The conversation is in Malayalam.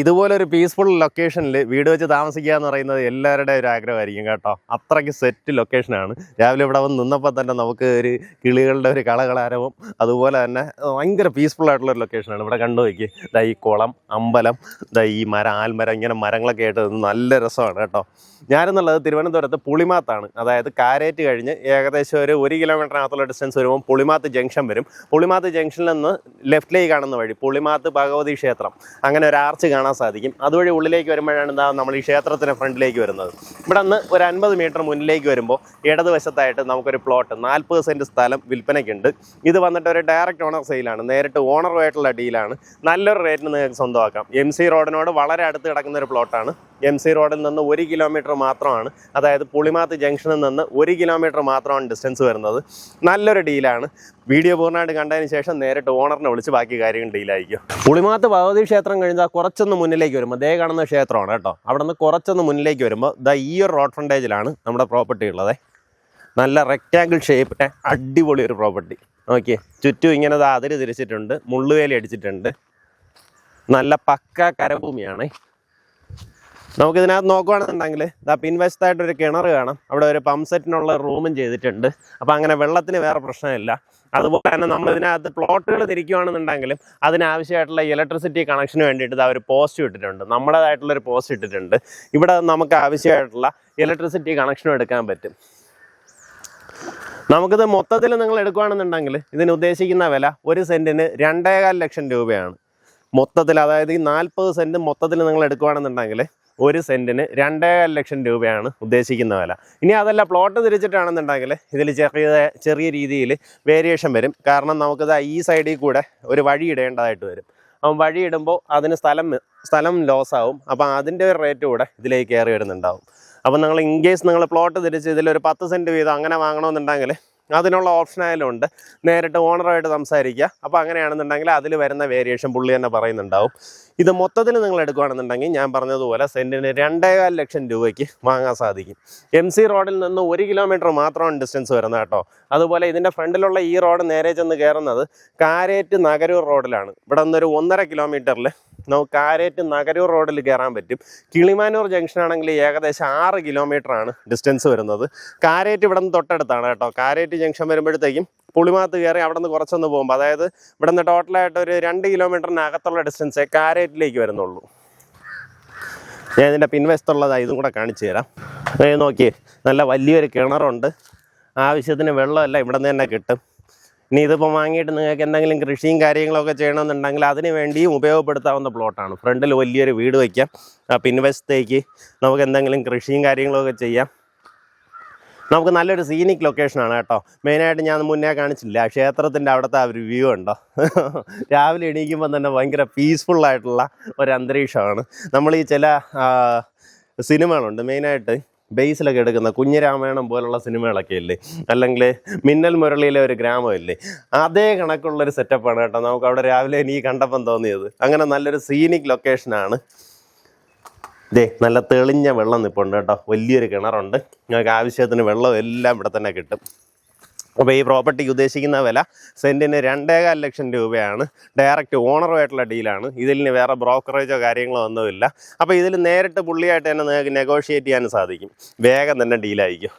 ഇതുപോലെ ഒരു പീസ്ഫുൾ ലൊക്കേഷനിൽ വീട് വെച്ച് താമസിക്കുക എന്ന് പറയുന്നത് എല്ലാവരുടെ ഒരു ആഗ്രഹമായിരിക്കും കേട്ടോ. അത്രയ്ക്ക് സെറ്റ് ലൊക്കേഷനാണ് രാവിലെ ഇവിടെ വന്ന് നിന്നപ്പോൾ തന്നെ നമുക്ക് ഒരു കിളികളുടെ ഒരു കളകളാരവും അതുപോലെ തന്നെ ഭയങ്കര പീസ്ഫുൾ ആയിട്ടുള്ള ഒരു ലൊക്കേഷനാണ് ഇവിടെ കണ്ടു നോക്കി ദാ ഈ കുളം അമ്പലം ദാ ഈ മരം ആൽമരം ഇങ്ങനെ മരങ്ങളൊക്കെ ആയിട്ട് നല്ല രസമാണ് കേട്ടോ. ഞാനെന്നുള്ളത് തിരുവനന്തപുരത്ത് പുളിമാത്താണ്. അതായത് കാരേറ്റ് കഴിഞ്ഞ് ഏകദേശം ഒരു ഒരു കിലോമീറ്ററിനകത്തുള്ള ഡിസ്റ്റൻസ് വരുമ്പോൾ പുളിമാത്ത് ജംഗ്ഷൻ വരും. പുളിമാത്ത് ജംഗ്ഷനിൽ നിന്ന് ലെഫ്റ്റിലേക്ക് കാണുന്ന വഴി പുളിമാത്ത് ഭഗവതി ക്ഷേത്രം. അങ്ങനെ ഒരു ആർച്ച് കാണാൻ സാധിക്കും. അതുവഴി ഉള്ളിലേക്ക് വരുമ്പോഴാണ് എന്താ നമ്മൾ ഈ ക്ഷേത്രത്തിന് ഫ്രണ്ടിലേക്ക് വരുന്നത്. ഇവിടെ നിന്ന് ഒരു അൻപത് മീറ്റർ മുന്നിലേക്ക് വരുമ്പോൾ ഇടതുവശത്തായിട്ട് നമുക്കൊരു പ്ലോട്ട് നാൽപ്പത് സെന്റ് സ്ഥലം വിൽപ്പനയ്ക്കുണ്ട്. ഇത് വന്നിട്ട് ഒരു ഡയറക്റ്റ് ഓണർ സെയിലാണ്. നേരിട്ട് ഓണറുമായിട്ടുള്ള ഡീലാണ്. നല്ലൊരു റേറ്റിന് നിങ്ങൾക്ക് സ്വന്തമാക്കാം. എം സി റോഡിനോട് വളരെ അടുത്ത് കിടക്കുന്ന ഒരു പ്ലോട്ടാണ്. എം സി റോഡിൽ നിന്ന് ഒരു കിലോമീറ്റർ മാത്രമാണ്. അതായത് പുളിമാത്ത് ജംഗ്ഷനിൽ നിന്ന് ഒരു കിലോമീറ്റർ മാത്രമാണ് ഡിസ്റ്റൻസ് വരുന്നത്. നല്ലൊരു ഡീലാണ് വീഡിയോ പൂർണമായിട്ട് കണ്ടതിന് ശേഷം നേരിട്ട് ഓണറിനെ വിളിച്ച് ബാക്കി കാര്യങ്ങൾ ഡീലായിരിക്കും പുളിമാത്ത് ഭഗവതി ക്ഷേത്രം കഴിഞ്ഞാൽ കുറച്ചൊന്ന് മുന്നിലേക്ക് വരുമ്പോൾ ദേ കാണുന്ന ക്ഷേത്രമാണ് കേട്ടോ. അവിടെ നിന്ന് കുറച്ചൊന്ന് മുന്നിലേക്ക് വരുമ്പോൾ ദാ ഈ ഒരു റോഡ് ഫ്രണ്ടേജിലാണ് നമ്മുടെ പ്രോപ്പർട്ടി ഉള്ളത്. നല്ല റെക്റ്റാങ്കിൾ ഷേപ്പിന്റെ അടിപൊളി ഒരു പ്രോപ്പർട്ടി ഓക്കെ ചുറ്റും ഇങ്ങനെ അതിര് തിരിച്ചിട്ടുണ്ട് മുള്ളുവേലി അടിച്ചിട്ടുണ്ട്. നല്ല പക്ക കരഭൂമിയാണേ. നമുക്കിതിനകത്ത് നോക്കുകയാണെന്നുണ്ടെങ്കിൽ ഇതാ പിൻവശത്തായിട്ടൊരു കിണർ കാണാം. അവിടെ ഒരു പമ്പ് സെറ്റിനുള്ള റൂമും ചെയ്തിട്ടുണ്ട്. അപ്പോൾ അങ്ങനെ വെള്ളത്തിന് വേറെ പ്രശ്നമില്ല. അതുപോലെ തന്നെ നമ്മൾ ഇതിനകത്ത് പ്ലോട്ടുകൾ തിരിക്കുകയാണെന്നുണ്ടെങ്കിലും അതിനാവശ്യമായിട്ടുള്ള ഇലക്ട്രിസിറ്റി കണക്ഷന് വേണ്ടിയിട്ട് ഇതാ ഒരു പോസ്റ്റ് ഇട്ടിട്ടുണ്ട്. നമ്മുടേതായിട്ടുള്ളൊരു പോസ്റ്റ് ഇട്ടിട്ടുണ്ട്. ഇവിടെ നമുക്ക് ആവശ്യമായിട്ടുള്ള ഇലക്ട്രിസിറ്റി കണക്ഷനും എടുക്കാൻ പറ്റും. നമുക്കിത് മൊത്തത്തിൽ നിങ്ങൾ എടുക്കുകയാണെന്നുണ്ടെങ്കിൽ ഇതിന് ഉദ്ദേശിക്കുന്ന വില ഒരു സെന്റിന് രണ്ടേകാൽ ലക്ഷം രൂപയാണ്. മൊത്തത്തിൽ അതായത് ഈ നാൽപ്പത് സെന്റ് മൊത്തത്തിൽ നിങ്ങൾ എടുക്കുകയാണെന്നുണ്ടെങ്കിൽ ഒരു സെന്റിന് രണ്ടേ ലക്ഷം രൂപയാണ് ഉദ്ദേശിക്കുന്ന വില. ഇനി അതല്ല പ്ലോട്ട് തിരിച്ചിട്ടാണെന്നുണ്ടെങ്കിൽ ഇതിൽ ചെറിയ ചെറിയ രീതിയിൽ വേരിയേഷൻ വരും. കാരണം നമുക്കിത് ഈ സൈഡിൽ കൂടെ ഒരു വഴി ഇടേണ്ടതായിട്ട് വരും. അപ്പം വഴി ഇടുമ്പോൾ അതിന് സ്ഥലം സ്ഥലം ലോസ് ആവും. അപ്പം അതിന്റെ ഒരു റേറ്റ് കൂടെ ഇതിലേക്ക് കയറി വരുന്നുണ്ടാവും. അപ്പം നിങ്ങൾ ഇൻ കേസ് നിങ്ങൾ പ്ലോട്ട് തിരിച്ച് ഇതിലൊരു പത്ത് സെന്റ് വീതം അങ്ങനെ വാങ്ങണമെന്നുണ്ടെങ്കിൽ അതിനുള്ള ഓപ്ഷൻ ഉണ്ട്. നേരിട്ട് ഓണറുമായിട്ട് സംസാരിക്കുക. അപ്പോൾ അങ്ങനെയാണെന്നുണ്ടെങ്കിൽ അതിൽ വരുന്ന വേരിയേഷൻ പുള്ളി തന്നെ പറയുന്നുണ്ടാവും. ഇത് മൊത്തത്തിൽ നിങ്ങൾ എടുക്കുകയാണെന്നുണ്ടെങ്കിൽ ഞാൻ പറഞ്ഞതുപോലെ സെന്റിന് രണ്ടേകാൽ ലക്ഷം രൂപയ്ക്ക് വാങ്ങാൻ സാധിക്കും. എം സി റോഡിൽ നിന്ന് ഒരു കിലോമീറ്റർ മാത്രമാണ് ഡിസ്റ്റൻസ് വരുന്നത് കേട്ടോ. അതുപോലെ ഇതിന്റെ ഫ്രണ്ടിലുള്ള ഈ റോഡ് നേരെ ചെന്ന് കയറുന്നത് കാരേറ്റ് നഗരൂർ റോഡിലാണ് ഇവിടെ നിന്നൊരു ഒന്നര കിലോമീറ്ററിൽ നമുക്ക് കാരേറ്റ് നഗരൂർ റോഡിൽ കയറാൻ പറ്റും. കിളിമാനൂർ ജംഗ്ഷൻ ആണെങ്കിൽ ഏകദേശം ആറ് കിലോമീറ്റർ ആണ് ഡിസ്റ്റൻസ് വരുന്നത്. കാരേറ്റ് ഇവിടെ നിന്ന് തൊട്ടടുത്താണ് കേട്ടോ. കാരേറ്റ് ജംഗ്ഷൻ വരുമ്പോഴത്തേക്കും പുളിമാത്ത് കയറി അവിടെ നിന്ന് കുറച്ചൊന്ന് പോകുമ്പോൾ അതായത് ഇവിടെ നിന്ന് ടോട്ടലായിട്ട് ഒരു രണ്ട് കിലോമീറ്ററിനകത്തുള്ള ഡിസ്റ്റൻസേ കാരേറ്റിലേക്ക് വരുന്നുള്ളൂ. ഞാൻ ഇതിന്റെ പിൻവശത്തുള്ളതാണ് ഇതും കൂടെ കാണിച്ചു തരാം. നോക്കിയേ നല്ല വലിയൊരു കിണറുണ്ട്. ആവശ്യത്തിന് വെള്ളമല്ല ഇവിടെ നിന്ന് തന്നെ കിട്ടും. ഇനി ഇതിപ്പോൾ വാങ്ങിയിട്ട് നിങ്ങൾക്ക് എന്തെങ്കിലും കൃഷിയും കാര്യങ്ങളൊക്കെ ചെയ്യണമെന്നുണ്ടെങ്കിൽ അതിന് വേണ്ടിയും ഉപയോഗപ്പെടുത്താവുന്ന പ്ലോട്ടാണ് ഫ്രണ്ടിൽ വലിയൊരു വീട് വയ്ക്കാം പിൻവശത്തേക്ക് നമുക്ക് എന്തെങ്കിലും കൃഷിയും കാര്യങ്ങളൊക്കെ ചെയ്യാം. നമുക്ക് നല്ലൊരു സീനിക് ലൊക്കേഷനാണ് കേട്ടോ. മെയിനായിട്ട് ഞാൻ മുന്നേ കാണിച്ചില്ല ക്ഷേത്രത്തിന്റെ അവിടുത്തെ ആ ഒരു വ്യൂ ഉണ്ടോ രാവിലെ എണീക്കുമ്പോൾ തന്നെ ഭയങ്കര പീസ്ഫുള്ളായിട്ടുള്ള ഒരു അന്തരീക്ഷമാണ്. നമ്മൾ ഈ ചില സിനിമകളുണ്ട് മെയിനായിട്ട് ബേസിലൊക്കെ എടുക്കുന്ന കുഞ്ഞിരാമായണം പോലുള്ള സിനിമകളൊക്കെ ഇല്ലേ? അല്ലെങ്കിൽ മിന്നൽ മുരളിയിലെ ഒരു ഗ്രാമമില്ലേ അതേ കണക്കുള്ളൊരു സെറ്റപ്പാണ് കേട്ടോ. നമുക്ക് അവിടെ രാവിലെ എനിക്ക് കണ്ടപ്പം തോന്നിയത്. അങ്ങനെ നല്ലൊരു സീനിക് ലൊക്കേഷനാണ് ദേ നല്ല തെളിഞ്ഞ വെള്ളം നിൽപ്പുണ്ട് കേട്ടോ. വലിയൊരു കിണറുണ്ട്. നിങ്ങൾക്ക് ആവശ്യത്തിന് വെള്ളം എല്ലാം ഇവിടെ തന്നെ കിട്ടും. അപ്പോൾ ഈ പ്രോപ്പർട്ടിക്ക് ഉദ്ദേശിക്കുന്ന വില സെന്റിന് രണ്ടേകാൽ ലക്ഷം രൂപയാണ്. ഡയറക്റ്റ് ഓണറുമായിട്ടുള്ള ഡീലാണ് ഇതിൽ ഇനി വേറെ ബ്രോക്കറേജോ കാര്യങ്ങളോ ഒന്നുമില്ല. അപ്പോൾ ഇതിൽ നേരിട്ട് പുള്ളിയായിട്ട് തന്നെ നിങ്ങൾക്ക് നെഗോഷിയേറ്റ് ചെയ്യാൻ സാധിക്കും. വേഗം തന്നെ ഡീലായിരിക്കും